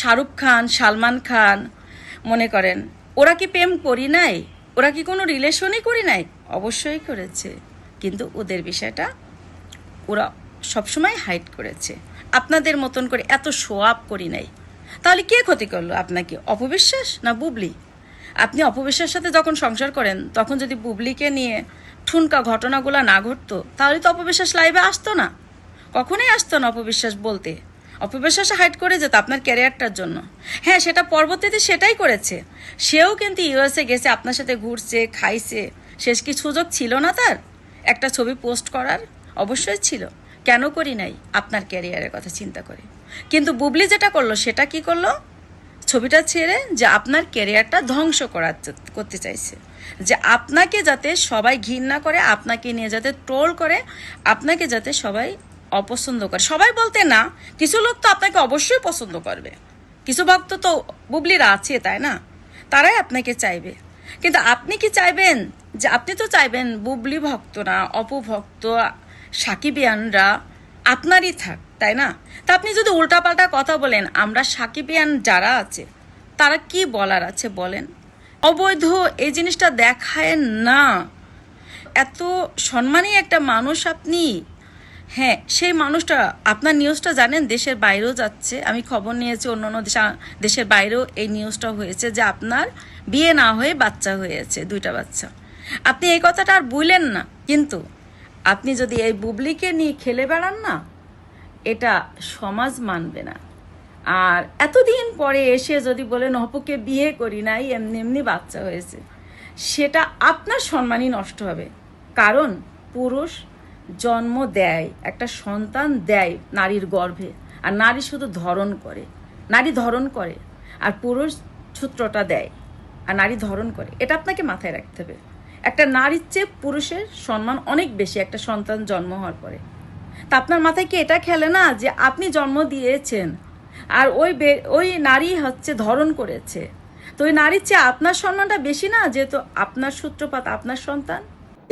শাহরুখ খান, সালমান খান মনে করেন। ওরা কি প্রেম করি নাই? ওরা কি কোনো রিলেশনই করি নাই? অবশ্যই করেছে। কিন্তু ওদের বিষয়টা ওরা সবসময় হাইড করেছে। আপনাদের মতন করে এত শো আপ করি নাই। তাহলে কে ক্ষতি করল? আপনাকে অপবিশ্বাস না বুবলি? আপনি অপবিশ্বাসের সাথে যখন সংসার করেন, তখন যদি বুবলিকে নিয়ে ঠুনকা ঘটনাগুলো না ঘটতো, তাহলে তো অপবিশ্বাস লাইভে আসতো না। কখনোই আসতো না অপবিশ্বাস বলতে। অপবিশ্বাস হাইট করে যেত আপনার ক্যারিয়ারটার জন্য। হ্যাঁ সেটা পরবর্তীতে সেটাই করেছে। সেও কিন্তু ইউএসএ গেছে, আপনার সাথে ঘুরছে, খাইছে। শেষ কি সুযোগ ছিল না তার? একটা ছবি পোস্ট করার অবশ্যই ছিল। কেন করি নাই? আপনার ক্যারিয়ারের কথা চিন্তা করে। কিন্তু বুবলি যেটা করল, সেটা কি করল? ছবিটা ছেড়ে যে আপনার ক্যারিয়ারটা ধ্বংস করার করতে চাইছে। যে আপনাকে যাতে সবাই ঘৃণা করে, আপনাকে নিয়ে যাতে ট্রোল করে, আপনাকে যাতে সবাই অপছন্দ করে। সবাই বলতে না, কিছু লোক তো আপনাকে অবশ্যই পছন্দ করবে। কিছু ভক্ত তো বুবলিরা আছে, তাই না? তারাই আপনাকে চাইবে। কিন্তু আপনি কি চাইবেন? যে আপনি তো চাইবেন বুবলি ভক্তরা অপভক্ত সাকিবিয়ানরা আপনারই থাক, তাই না? তা আপনি যদি উল্টাপাল্টা কথা বলেন, আমরা সাকিবিয়ান যারা আছে, তারা কি বলার আছে বলেন? অবৈধ এই জিনিসটা দেখায় না। এত সম্মানী একটা মানুষ আপনি হ্যাঁ সেই মানুষটা, আপনার নিউজটা জানেন, দেশের বাইরেও যাচ্ছে। আমি খবর নিয়েছি অন্য অন্য দেশা- দেশের বাইরেও এই নিউজটা হয়েছে যে আপনার বিয়ে না হয়ে বাচ্চা হয়েছে, দুইটা বাচ্চা। আপনি এই কথাটা আর বুঝলেন না, কিন্তু আপনি যদি এই বুবলিকে নিয়ে খেলে বেড়ান না, এটা সমাজ মানবে না। আর এতদিন পরে এসে যদি বলেন, অপুকে বিয়ে করি নাই, এমনি এমনি বাচ্চা হয়েছে, সেটা আপনার সম্মানই নষ্ট হবে। কারণ পুরুষ জন্ম দেয়, একটা সন্তান দেয় নারীর গর্ভে। আর নারী শুধু ধরন করে। নারী ধরন করে, আর পুরুষ সূত্রটা দেয়, আর নারী ধরন করে। এটা আপনাকে মাথায় রাখতে হবে। একটা নারীর চেয়ে পুরুষের সম্মান অনেক বেশি, একটা সন্তান জন্ম হওয়ার পরে। তা আপনার মাথায় কি এটা খেলে না যে আপনি জন্ম দিয়েছেন, আর ওই ওই নারী হচ্ছে ধরন করেছে? তো ওই নারীর চেয়ে আপনার সম্মানটা বেশি না, যেহেতু আপনার সূত্রপাত আপনার সন্তান?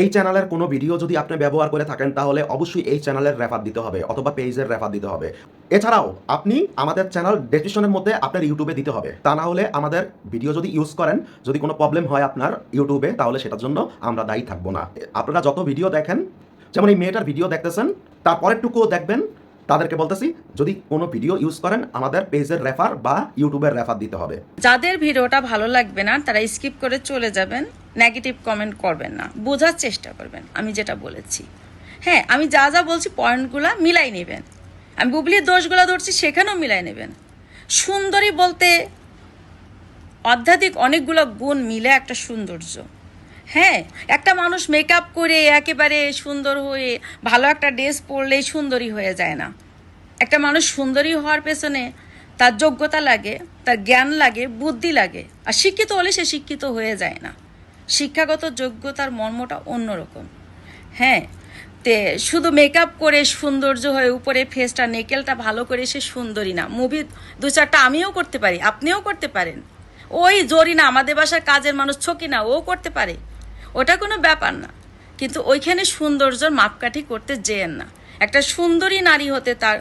এই চ্যানেলের কোনো ভিডিও যদি আপনি ব্যবহার করে থাকেন, তাহলে অবশ্যই এই চ্যানেলের রেফার দিতে হবে, অথবা পেজের রেফার দিতে হবে। এছাড়াও, আপনি আমাদের চ্যানেল ডেসক্রিপশনের মধ্যে আপনার ইউটিউবে দিতে হবে। তা না হলে আমাদের ভিডিও যদি ইউজ করেন, যদি কোনো প্রবলেম হয় আপনার ইউটিউবে তাহলে সেটার জন্য আমরা দায়ী থাকব না। আপনারা যত ভিডিও দেখেন, যেমন এই মেয়েটার ভিডিও দেখতেছেন, তারপরেরটুকুও দেখবেন তাদেরকে বলতেছি, যদি কোনো ভিডিও ইউজ করেন, আমাদের পেজের রেফার বা ইউটিউবের রেফার দিতে হবে। যাদের ভিডিওটা ভালো লাগবে না, তারা স্কিপ করে চলে যাবেন নেগেটিভ কমেন্ট করবেন না। বোঝার চেষ্টা করবেন, আমি যেটা বলেছি। হ্যাঁ আমি যা যা বলছি পয়েন্টগুলো মিলাই নেবেন। আমি বুবলির দোষগুলো ধরছি, সেখানেও মিলাই নেবেন। সুন্দরী বলতে অধ্যাত্মিক অনেকগুলো গুণ মিলে একটা সৌন্দর্য। হ্যাঁ একটা মানুষ মেকআপ করে একেবারে সুন্দর হয়ে, ভালো একটা ড্রেস পরলেই সুন্দরী হয়ে যায় না। একটা মানুষ সুন্দরী হওয়ার পেছনে তার যোগ্যতা লাগে, তার জ্ঞান লাগে, বুদ্ধি লাগে, আর শিক্ষিত হলে সে শিক্ষিত হয়ে যায় না। শিক্ষাগত যোগ্যতার মর্মটা অন্যরকম। হ্যাঁ তে শুধু মেকআপ করে সৌন্দর্য হয়ে উপরে ফেসটা নেকেলটা ভালো করে সে সুন্দরী না। মুভি দু চারটা আমিও করতে পারি, আপনিও করতে পারেন। ওই জরি না আমাদের বাসার কাজের মানুষ, ছকি না, ও করতে পারে। ওটা কোনো ব্যাপার না। কিন্তু ওইখানে সৌন্দর্যর মাপকাঠি করতে যেয়েন না। একটা সুন্দরী নারী হতে তার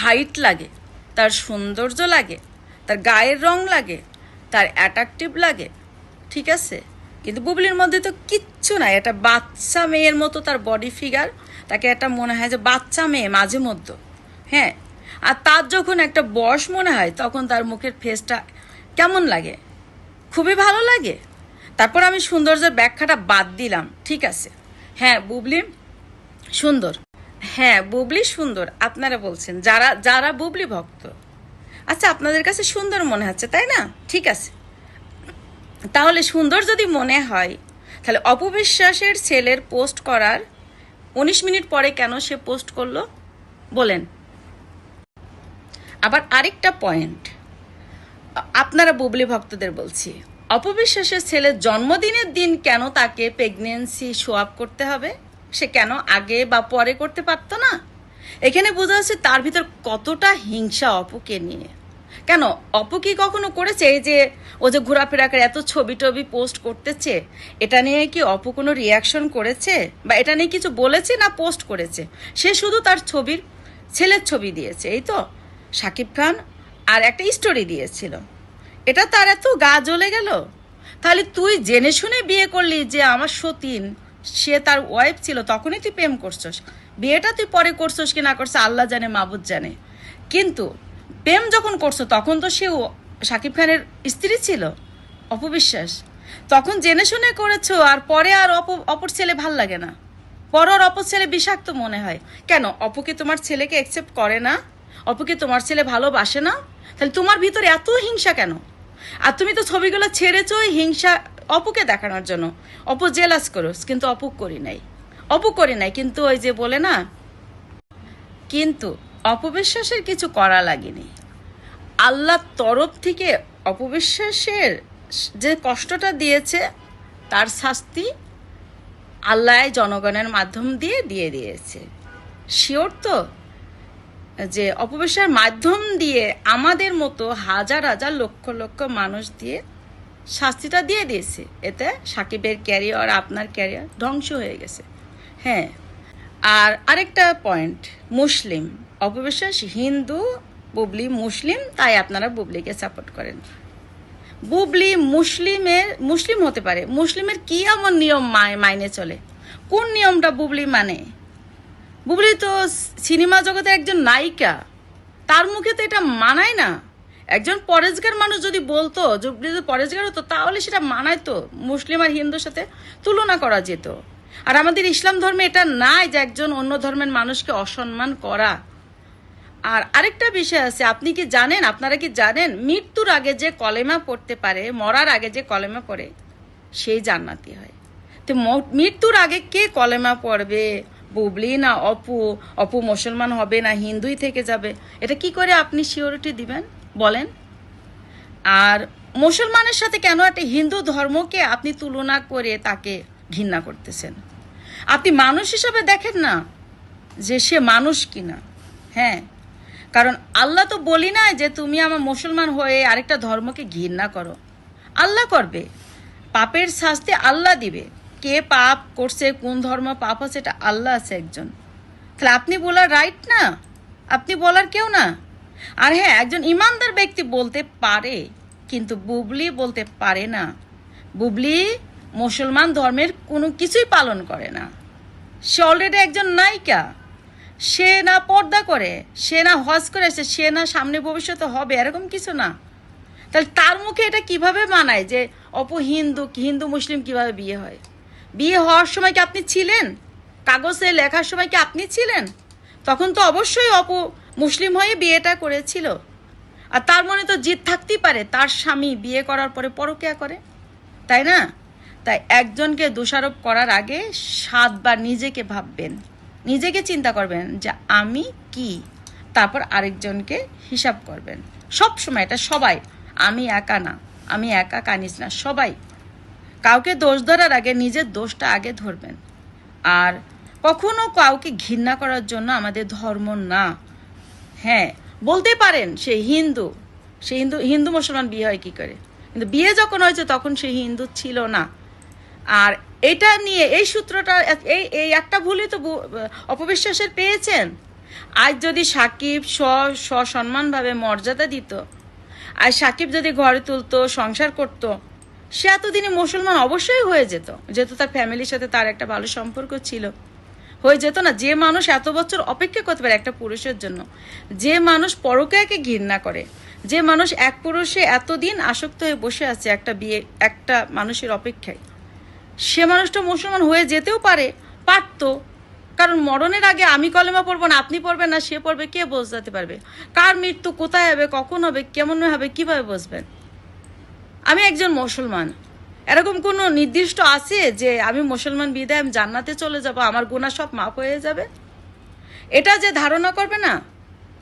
হাইট লাগে, তার সৌন্দর্য লাগে, তার গায়ের রং লাগে, তার অ্যাট্রাকটিভ লাগে, ঠিক আছে? কিন্তু বুবলির মধ্যে তো কিচ্ছু নাই। একটা বাচ্চা মেয়ের মতো তার বডি ফিগার তাকে একটা মনে হয় যে বাচ্চা মেয়ে মাঝে মধ্যে হ্যাঁ? আর তার যখন একটা বয়স মনে হয়, তখন তার মুখের ফেসটা কেমন লাগে? খুবই ভালো লাগে। তারপর আমি সৌন্দর্যের ব্যাখ্যাটা বাদ দিলাম, ঠিক আছে? হ্যাঁ বুবলি? সুন্দর। হ্যাঁ বুবলি সুন্দর, আপনারা বলছেন। যারা যারা বুবলি ভক্ত। আচ্ছা আপনাদের কাছে সুন্দর মনে হচ্ছে, তাই না? ঠিক আছে। তাহলে সুন্দর যদি মনে হয়, তাহলে অপবিশ্বাসের ছেলের পোস্ট করার উনিশ মিনিট পরে কেন সে পোস্ট করল? বলেন। আবার আরেকটা পয়েন্ট। আপনারা বুবলি ভক্তদের বলছি। অপবিশ্বাসের ছেলের জন্মদিনের দিন কেন তাকে প্রেগনেন্সি শো আপ করতে হবে? সে কেন আগে বা পরে করতে পারতো না? এখানে বোঝা যাচ্ছে তার ভিতর কতটা হিংসা অপুকে নিয়ে। কেন? অপু কি কখনো করেছে এই যে ও যে ঘোরাফেরা করে এত ছবি টবি পোস্ট করতেছে? এটা নিয়ে কি অপু কোনো রিয়াকশন করেছে? বা এটা নিয়ে কিছু বলেছে না পোস্ট করেছে? সে শুধু তার ছবির, ছেলের ছবি দিয়েছে, এই তো? শাকিব খান আর একটা স্টোরি দিয়েছিল। এটা তার এত গা জ্বলে গেল। তাহলে তুই জেনে শুনে বিয়ে করলি যে আমার সতীন, সে তার ওয়াইফ ছিল, তখনই তুই প্রেম করছস। বিয়েটা তুই পরে করছস কি না করছিস, আল্লাহ জানে, মাবুদ জানে। কিন্তু প্রেম যখন করছ, তখন তো সে শাকিব খানের স্ত্রী ছিল। অপবিশ্বাস। তখন জেনে শুনে করেছ, আর পরে আর অপ, অপর ছেলে ভালো লাগে না। পর পরর অপর ছেলে বিষাক্ত মনে হয়। কেন? অপুকে তোমার ছেলেকে অ্যাকসেপ্ট করে না? অপুকে তোমার ছেলে ভালোবাসে না? তাহলে তোমার ভিতরে এত হিংসা কেন? আর তুমি তো ছবিগুলো ছেড়েছো ওই হিংসা অপুকে দেখানোর জন্য। অপু জেলাস করো কিন্তু অপু করি নাই। অপু করি নাই, কিন্তু ওই যে বলে না, কিন্তু অপবিশ্বাসের কিছু করা লাগেনি। আল্লাহর তরফ থেকে অপবিশ্বাসের যে কষ্টটা দিয়েছে, তার শাস্তি আল্লাহ জনগণের মাধ্যম দিয়ে দিয়ে দিয়েছে। শিওর তো? যে অপবিশ্বাসের মাধ্যম দিয়ে আমাদের মতো হাজার হাজার লক্ষ লক্ষ মানুষ দিয়ে শাস্তিটা দিয়ে দিয়েছে। এতে সাকিবের ক্যারিয়ার, আপনার ক্যারিয়ার ধ্বংস হয়ে গেছে। হ্যাঁ। আর আরেকটা পয়েন্ট, মুসলিম। অপবিশ্বাস হিন্দু বুবলি মুসলিম, তাই আপনারা বুবলিকে সাপোর্ট করেন। বুবলি মুসলিমের, মুসলিম হতে পারে। মুসলিমের কি এমন নিয়ম মাইনে চলে? কোন নিয়মটা বুবলি মানে? বুবলি, তো সিনেমা জগতে একজন নায়িকা, তার মুখে তো এটা মানায় না। একজন পরেজগার মানুষ যদি বলতো, যদি পরেজগার হতো, তাহলে সেটা মানায় তো, মুসলিম আর হিন্দুর সাথে তুলনা করা যেত। আর আমাদের ইসলাম ধর্মে এটা নাই যে একজন অন্য ধর্মের মানুষকে অসম্মান করা। আর আরেকটা বিষয় আছে, আপনি কি জানেন, আপনারা কি জানেন, মৃত্যুর আগে যে কলেমা পড়তে পারে, মরার আগে যে কলেমা পড়ে, সেই জান্নাতি হয়। তো মৃত্যুর আগে কে কলেমা পড়বে? বুবলি না অপু অপু মুসলমান হবে না, হিন্দুই থেকে যাবে। এটা কি করে আপনি সিওরিটি দিবেন? বলেন। আর মুসলমানের সাথে কেন একটা হিন্দু ধর্মকে আপনি তুলনা করে তাকে ঘৃণা করতেছেন? আপনি মানুষ হিসাবে দেখেন না যে সে মানুষ কিনা। হ্যাঁ? কারণ আল্লাহ তো বলি না যে তুমি আমার মুসলমান হয়ে আরেকটা ধর্মকে ঘৃণা করো। আল্লাহ করবে। পাপের শাস্তি আল্লাহ দিবে। কে পাপ করছে, কোন ধর্ম পাপ আছে, এটা আল্লাহ আছে একজন। তাহলে আপনি বলার রাইট না? আপনি বলার কেউ না? আর হ্যাঁ একজন ইমানদার ব্যক্তি বলতে পারে, কিন্তু বুবলি বলতে পারে না। বুবলি মুসলমান ধর্মের কোনো কিছুই পালন করে না। সে অলরেডি একজন নায়িকা। সে না পর্দা করে, সে না হজ করে আসে সে না সামনে ভবিষ্যতে হবে, এরকম কিছু না। তাহলে তার মুখে এটা কীভাবে মানায় যে অপ হিন্দু হিন্দু মুসলিম কীভাবে বিয়ে হয়? বিয়ে হওয়ার সময় কি আপনি ছিলেন? কাগজে লেখার সময় কি আপনি ছিলেন? তখন তো অবশ্যই অপু মুসলিম হয়ে বিয়েটা করেছিল। আর তার মনে তো জিদ থাকতেই পারে, তার স্বামী বিয়ে করার পরে পরকিয়া করে। তাই না? তাই একজনকে দোষারোপ করার আগে সাতবার নিজেকে ভাববেন, নিজেকে চিন্তা করবেন যে আমি কি? তারপর আরেকজনকে হিসাব করবেন। সব সময় এটা সবাই, আমি একা না, আমি একা কানিস না, সবাই কাউকে দোষ ধরার আগে নিজের দোষটা আগে ধরবেন। আর কখনো কাউকে ঘৃণা করার জন্য আমাদের ধর্ম না। হ্যাঁ বলতে পারেন সে হিন্দু সে হিন্দু হিন্দু মুসলমান বিয়ে হয় কি করে? কিন্তু বিয়ে যখন হয়েছে তখন সে হিন্দু ছিল না। আর এটা নিয়ে এই সূত্রটা, এই এই একটা ভুলই তো অপবিশ্বাসের পেয়েছেন। আজ যদি সাকিব স সসম্মানভাবে মর্যাদা দিত আর সাকিব যদি ঘরে তুলতো, সংসার করত সে এতদিনে মুসলমান অবশ্যই হয়ে যেত, যেহেতু তার ফ্যামিলির সাথে তার একটা ভালো সম্পর্ক ছিল। হয়ে যেত না, যে মানুষ এত বছর অপেক্ষা করতে পারে একটা পুরুষের জন্য, যে মানুষ পরকীয়াকে ঘৃণা করে, যে মানুষ এক পুরুষে এতদিন আসক্ত হয়ে বসে আছে একটা বিয়ে, একটা মানুষের অপেক্ষায়। সে মানুষটা মুসলমান হয়ে যেতেও পারে, পারতো। কারণ মরণের আগে আমি কলেমা পড়ব না, আপনি পড়বেন না, সে পড়বে, কে বোঝাতে পারবে? কার মৃত্যু কোথায় হবে, কখন হবে, কেমন হবে, কীভাবে বুঝবেন? আমি একজন মুসলমান। এরকম কোনো নির্দিষ্ট আছে যে আমি মুসলমান বিদায় আমি জান্নাতে চলে যাব, আমার গুণা সব মাপ হয়ে যাবে? এটা যে ধারণা করবে না,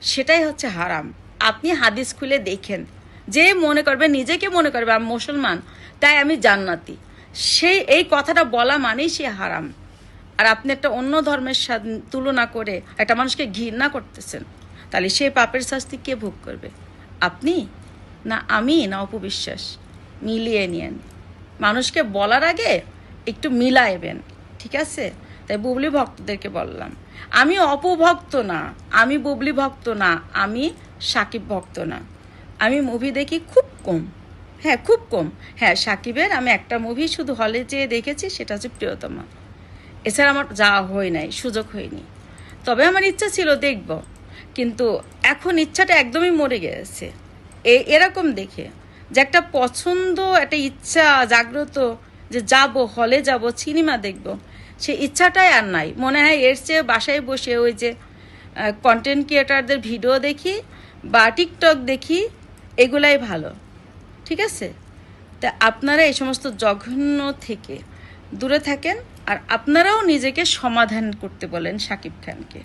সেটাই হচ্ছে হারাম। আপনি হাদিস খুলে দেখেন। যে মনে করবে নিজেকে মনে করবে, আমি মুসলমান, তাই আমি জান্নাতি। সেই এই কথাটা বলা মানেই সে হারাম। আর আপনি একটা অন্য ধর্মের তুলনা করে একটা মানুষকে ঘৃণা করতেছেন, তাহলে সেই পাপের শাস্তি কে ভোগ করবে? আপনি? না আমি? না অপবিশ্বাস? মিলিয়ে নিয়েন। মানুষকে বলার আগে একটু মিলাইবেন, ঠিক আছে? তাই বুবলি ভক্তদেরকে বললাম, আমি অপভক্ত না, আমি বুবলি ভক্ত না, আমি সাকিব ভক্ত না। আমি মুভি দেখি খুব কম হ্যাঁ খুব কম। হ্যাঁ সাকিবের আমি একটা মুভি শুধু হলে যেয়ে দেখেছি, সেটা হচ্ছে প্রিয়তমা। এছাড়া আমার যাওয়া হয় নাই, সুযোগ হয়নি। তবে আমার ইচ্ছা ছিল দেখব, কিন্তু এখন ইচ্ছাটা একদমই মরে গেছে। এরকম দেখে যে একটা পছন্দ, একটা ইচ্ছা জাগ্রত যে যাব, হলে যাব, সিনেমা দেখব, সে ইচ্ছাটাই আর নাই। মনে হয় এর চেয়ে বাসায় বসে ওই যে কন্টেন্ট ক্রিয়েটারদের ভিডিও দেখি বা টিকটক দেখি, এগুলাই ভালো। ঠিক আছে? তা আপনারা এই সমস্ত জঘন্য থেকে দূরে থাকেন আর আপনারাও নিজেকে সমাধান করতে বলেন শাকিব খানকে।